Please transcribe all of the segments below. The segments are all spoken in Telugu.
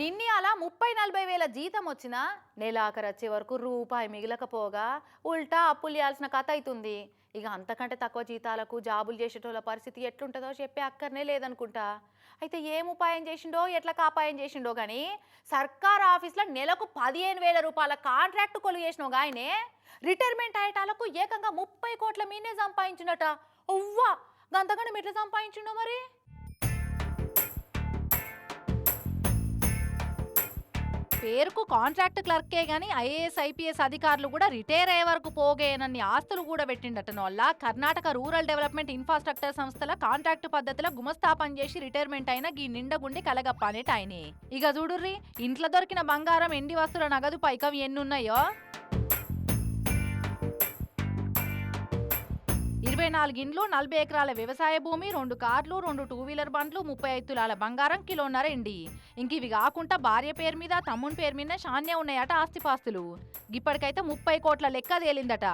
నిన్ని అలా ముప్పై నలభై వేల జీతం వచ్చినా నెలాఖరు వచ్చే వరకు రూపాయి మిగిలకపోగా ఉల్టా అప్పులు చేయాల్సిన కథ అవుతుంది ఇక అంతకంటే తక్కువ జీతాలకు జాబులు చేసేటోళ్ళ పరిస్థితి ఎట్లుంటుందో చెప్పే అక్కర్నే లేదనుకుంటా. అయితే ఏం ఉపాయం చేసిండో ఎట్లా కాపాయం చేసిండో కానీ సర్కార్ ఆఫీస్లో నెలకు పదిహేను వేల రూపాయల కాంట్రాక్ట్ కొలు చేసిన ఆయనే రిటైర్మెంట్ అయ్యేటాలకు ఏకంగా ముప్పై కోట్ల మీనే సంపాదించినట ఒవ్వా గంతకంటే ఎట్లా సంపాదించిండో మరి? పేరుకు కాంట్రాక్ట్ క్లర్కే గాని ఐఏఎస్ ఐపీఎస్ అధికారులు కూడా రిటైర్ అయ్యే వరకు పోగేనన్ని ఆస్తులు కూడా పెట్టిండటం వల్ల కర్ణాటక రూరల్ డెవలప్మెంట్ ఇన్ఫ్రాస్ట్రక్చర్ సంస్థల కాంట్రాక్ట్ పద్ధతిలో గుమస్థాపన చేసి రిటైర్మెంట్ అయిన ఈ నిండగుండి కలగప్ప అనేట ఆయనే. ఇక చూడుర్రి ఇంట్లో దొరికిన బంగారం ఎండి వస్తువుల నగదు పైకం ఎన్నున్నాయో ఇరవై నాలుగు ఇండ్లు నలభై ఎకరాల వ్యవసాయ భూమి రెండు కార్లు రెండు టూ వీలర్ బండ్లు ముప్పై ఐదు తులాల బంగారం కిలోన్నర ఎండి. ఇంక ఇవి కాకుండా భార్య పేరు మీద తమ్ముని పేరు మీద షాన్య ఉన్నాయట ఆస్తిపాస్తులు. ఇప్పటికైతే ముప్పై కోట్ల లెక్క తేలిందట.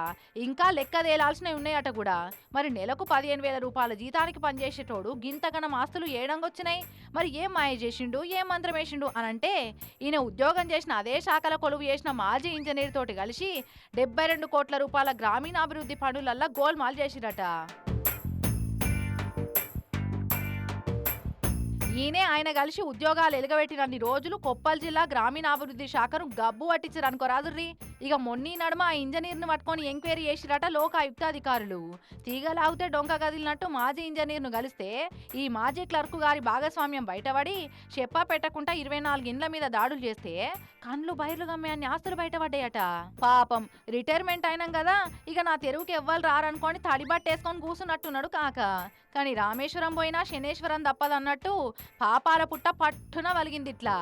ఇంకా లెక్క తేలాల్సినవి ఉన్నాయట కూడా. మరి నెలకు పదిహేను వేల రూపాయల జీతానికి పనిచేసేటోడు గింతగనం ఆస్తులు ఏడంగొచ్చినాయి. మరి ఏం మాయ చేసిండు? ఏం మంత్రం వేసిండు అని అంటే ఈయన ఉద్యోగం చేసిన అదే శాఖల కొలువు చేసిన మాజీ ఇంజనీర్ తోటి కలిసి డెబ్బై రెండు కోట్ల రూపాయల గ్రామీణాభివృద్ధి పనులల్లా గోల్మాల్ చేసిరట. ఈయనే ఆయన కలిసి ఉద్యోగాలు ఎలుగబెట్టినన్ని రోజులు కొప్పల్ జిల్లా గ్రామీణాభివృద్ధి శాఖను గబ్బు పట్టించారు అనుకోరాదుర్రి ఇక మొన్నీ నడుమ ఆ ఇంజనీర్ను పట్టుకొని ఎంక్వైరీ చేసిరట లోకాయుక్త అధికారులు తీగలాగితే డొంక కదిలినట్టు మాజీ ఇంజనీర్ను కలిస్తే ఈ మాజీ క్లర్క్ గారి భాగస్వామ్యం బయటపడి చెప్పా పెట్టకుండా ఇరవై నాలుగు ఇండ్ల మీద దాడులు చేస్తే కండ్లు బయర్లు గమ్మే ఆస్తులు బయటపడ్డాయట. పాపం రిటైర్మెంట్ అయినాం కదా ఇక నా తెరువుకి ఎవ్వరు రారనుకొని తడిబట్టేసుకొని కూసున్నట్టున్నాడు కాక. కానీ రామేశ్వరం పోయినా శనేశ్వరం తప్పదన్నట్టు పాపాల పుట్ట పట్టున వలిగింది ఇట్లా.